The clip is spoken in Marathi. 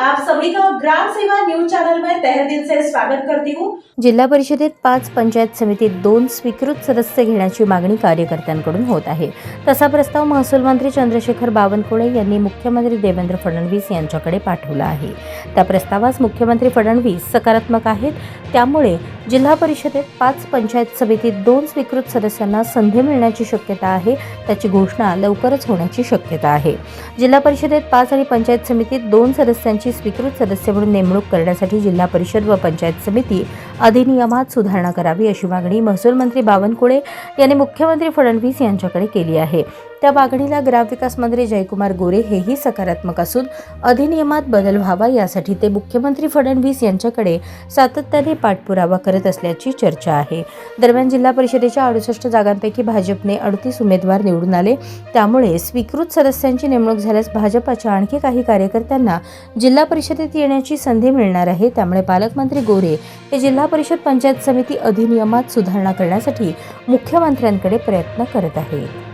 आप सभी का ग्राम सेवा न्यूज चैनल में तहे दिल से स्वागत करती हूँ। जिल्हा परिषदेत पाच पंचायत समितीत दोन स्वीकृत सदस्य घेण्याची मागणी कार्यकर्त्यांकडून होत आहे. तसा प्रस्ताव महसूल मंत्री चंद्रशेखर बावनकुळे यांनी मुख्यमंत्री देवेंद्र फडणवीस यांच्याकडे पाठवला आहे. त्या प्रस्तावास मुख्यमंत्री फडणवीस सकारात्मक आहेत त्यामुळे जिल्हा परिषदेत पाच पंचायत समितीत दोन स्वीकृत सदस्यांना संधी मिळण्याची शक्यता आहे. त्याची घोषणा लवकरच होण्याची शक्यता आहे. जिल्हा परिषदेत पाच आणि पंचायत समितीत दोन सदस्यांची स्वीकृत सदस्य म्हणून नेमणूक करण्यासाठी जिल्हा परिषद व पंचायत समिती अधिनियमात सुधारणा करावी अशी मागणी महसूल मंत्री बावनकुळे यांनी मुख्यमंत्री फडणवीस यांच्याकडे केली आहे. त्या मागणीला ग्रामविकास मंत्री जयकुमार गोरे हेही सकारात्मक असून अधिनियमात बदल व्हावा यासाठी ते मुख्यमंत्री फडणवीस यांच्याकडे सातत्याने पाठपुरावा करत असल्याची चर्चा आहे. दरम्यान जिल्हा परिषदेच्या अडुसष्ट जागांपैकी भाजपने अडतीस उमेदवार निवडून आले. त्यामुळे स्वीकृत सदस्यांची नेमणूक झाल्यास भाजपाच्या आणखी काही कार्यकर्त्यांना जिल्हा परिषदेत येण्याची संधी मिळणार आहे. त्यामुळे पालकमंत्री गोरे हे जिल्हा परिषद पंचायत समिती अधिनियमात सुधारणा करण्यासाठी मुख्यमंत्र्यांकडे प्रयत्न करत आहेत.